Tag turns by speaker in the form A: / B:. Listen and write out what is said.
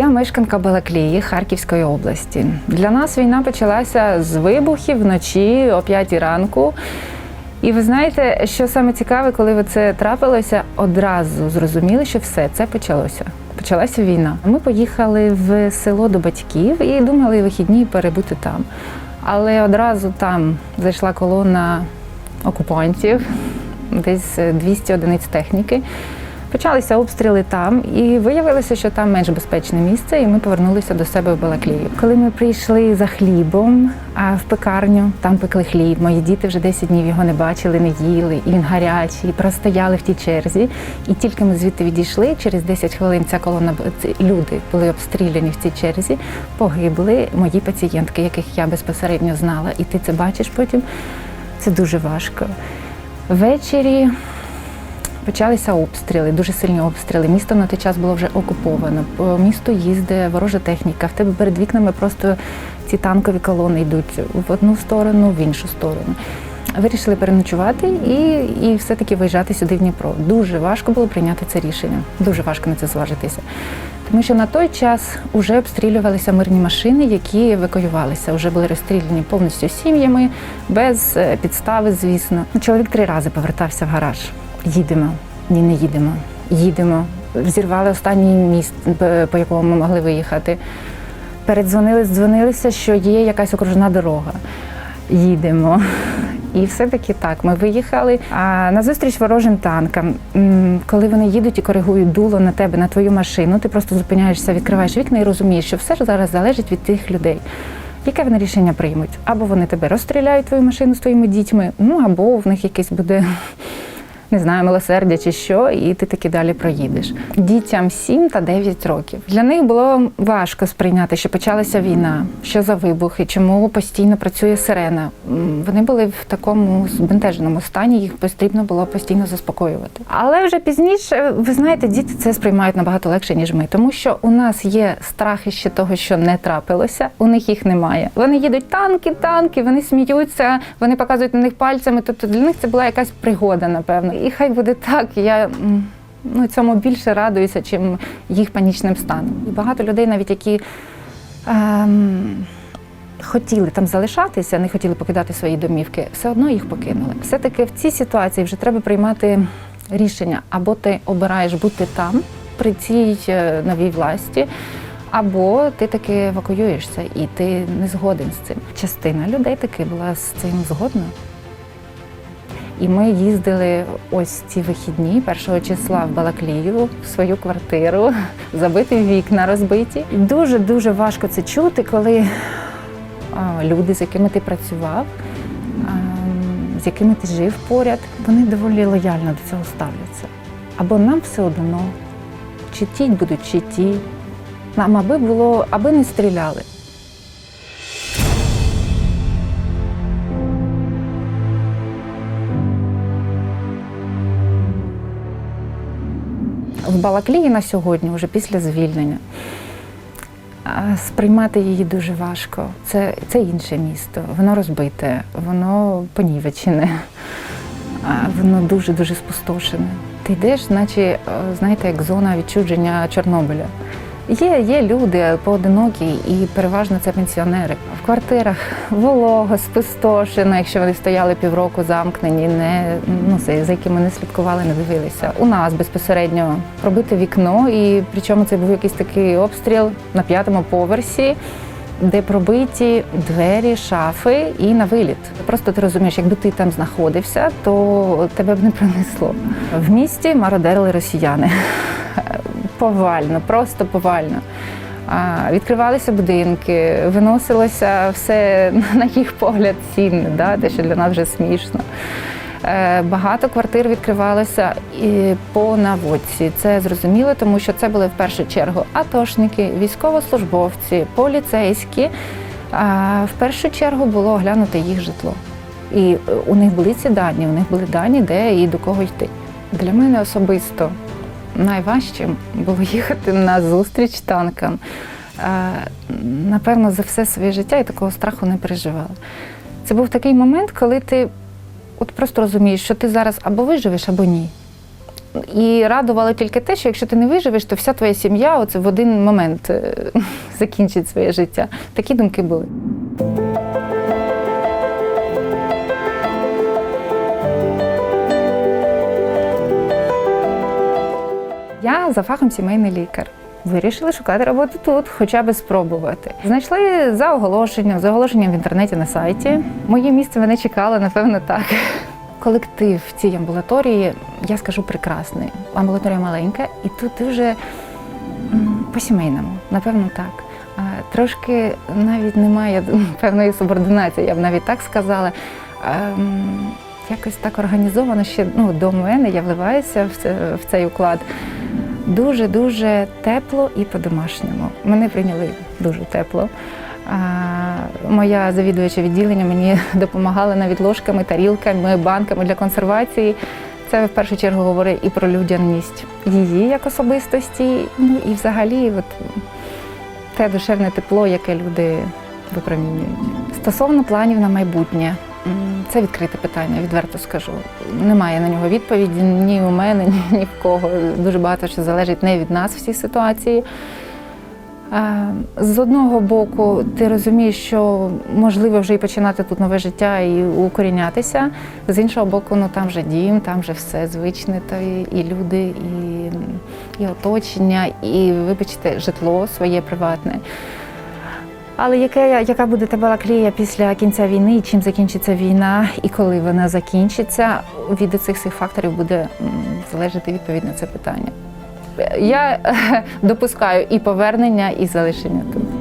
A: Я мешканка Балаклії Харківської області. Для нас війна почалася з вибухів вночі о 5 ранку. І ви знаєте, що саме цікаве, коли це трапилося, одразу зрозуміли, що все це почалося. Почалася війна. Ми поїхали в село до батьків і думали вихідні перебути там. Але одразу там зайшла колона окупантів, десь 200 одиниць техніки. Почалися обстріли там, і виявилося, що там менш безпечне місце, і ми повернулися до себе в Балаклію. Коли ми прийшли за хлібом в пекарню, там пекли хліб. Мої діти вже 10 днів його не бачили, не їли, і він гарячий, простояли в тій черзі. І тільки ми звідти відійшли, через 10 хвилин ця колона люди були обстріляні в цій черзі, погибли мої пацієнтки, яких я безпосередньо знала. І ти це бачиш потім. Це дуже важко. Ввечері Почалися обстріли, дуже сильні обстріли. Місто на той час було вже окуповано. По місту їздить ворожа техніка. В тебе перед вікнами просто ці танкові колони йдуть в одну сторону, в іншу сторону. Вирішили переночувати і, і все-таки виїжджати сюди в Дніпро. Дуже важко було прийняти це рішення. Дуже важко на це зважитися. Тому що на той час вже обстрілювалися мирні машини, які евакуювалися. Вже були розстріляні повністю сім'ями, без е, підстави, звісно. Чоловік три рази повертався в гараж. Їдемо, ні, не їдемо. Їдемо. Зірвали останній міст, по якому ми могли виїхати. Передзвонили, дзвонилися, що є якась окружна дорога. Їдемо. І все-таки так, ми виїхали. А назустріч ворожим танкам, коли вони їдуть і коригують дуло на тебе, на твою машину, ти просто зупиняєшся, відкриваєш вікна і розумієш, що все ж зараз залежить від тих людей. Яке вони рішення приймуть? Або вони тебе розстріляють твою машину з твоїми дітьми, ну або в них якесь буде не знаю, милосердя чи що, і ти таки далі проїдеш. Дітям 7 та 9 років. Для них було важко сприйняти, що почалася війна, що за вибухи, чому постійно працює сирена. Вони були в такому збентеженому стані, їх потрібно було постійно заспокоювати. Але вже пізніше, ви знаєте, діти це сприймають набагато легше, ніж ми, тому що у нас є страхи ще того, що не трапилося, у них їх немає. Вони їдуть танки, танки, вони сміються, вони показують на них пальцями. Тобто для них це була якась пригода, напевно. І хай буде так. Я ну, цьому більше радуюся, чим їх панічним станом. І багато людей, навіть які. Ем, Хотіли там залишатися, не хотіли покидати свої домівки, все одно їх покинули. Все-таки в цій ситуації вже треба приймати рішення, або ти обираєш бути там при цій е, новій власті, або ти таки евакуюєшся і ти не згоден з цим. Частина людей таки була з цим згодна. І ми їздили ось ці вихідні, першого числа в Балаклію, в свою квартиру, забиті вікна розбиті. Дуже дуже важко це чути, коли люди, з якими ти працював, з якими ти жив поряд, вони доволі лояльно до цього ставляться. Або нам все одно, чи ті будуть, чи ті. Нам аби було, аби не стріляли. В Балаклії на сьогодні, вже після звільнення, сприймати її дуже важко. Це, це інше місто. Воно розбите, воно понівечене, воно дуже-дуже спустошене. Ти йдеш, наче, знаєте, як зона відчудження Чорнобиля. Є, є люди поодинокі і переважно це пенсіонери. В квартирах волого, спустошено, якщо вони стояли півроку замкнені, не ну за за якими не слідкували, не дивилися. У нас безпосередньо пробите вікно, і причому це був якийсь такий обстріл на п'ятому поверсі. Де пробиті двері, шафи і на виліт. Просто ти розумієш, якби ти там знаходився, то тебе б не принесло. В місті мародерили росіяни повально, просто повально. Відкривалися будинки, виносилося все на їх погляд цінне, да, те, що для нас вже смішно. Е, Багато квартир відкривалося і по наводці. Це зрозуміло, тому що це були в першу чергу атошники, військовослужбовці, поліцейські. А В першу чергу було оглянути їх житло. І у них були ці дані, у них були дані, де і до кого йти. Для мене особисто найважчим було їхати на зустріч танкам. Напевно, за все своє життя я такого страху не переживала. Це був такий момент, коли ти от просто розумієш, що ти зараз або виживеш, або ні. І радувало тільки те, що якщо ти не виживеш, то вся твоя сім'я оце в один момент е, закінчить своє життя. Такі думки були. За фахом сімейний лікар. Вирішили шукати роботу тут, хоча б спробувати. Знайшли за оголошенням, за оголошенням в інтернеті на сайті. Моє місце мене чекало, напевно, так. Колектив цій амбулаторії, я скажу, прекрасний. Амбулаторія маленька, і тут дуже по-сімейному, напевно, так. Трошки навіть немає певної субординації, я б навіть так сказала. Якось так організовано ще ну, до мене, я вливаюся в цей уклад. Дуже-дуже тепло і по-домашньому. Мене прийняли дуже тепло. Моя завідуюча відділення мені допомагала навіть ложками, тарілками, банками для консервації. Це в першу чергу говорить і про людяність її як особистості, ну і взагалі от, те душевне тепло, яке люди випромінюють. Стосовно планів на майбутнє, це відкрите питання, відверто скажу. Немає на нього відповіді ні у мене, ні, ні в кого. Дуже багато що залежить не від нас в цій ситуації. З одного боку, ти розумієш, що можливо вже і починати тут нове життя і укорінятися. З іншого боку, ну там же дім, там же все звичне, то і люди, і, і оточення, і, вибачте, житло своє приватне. Але яке, яка буде табела клія після кінця війни, і чим закінчиться війна, і коли вона закінчиться, від цих всіх факторів буде залежати відповідь на це питання. Я допускаю і повернення, і залишення тут.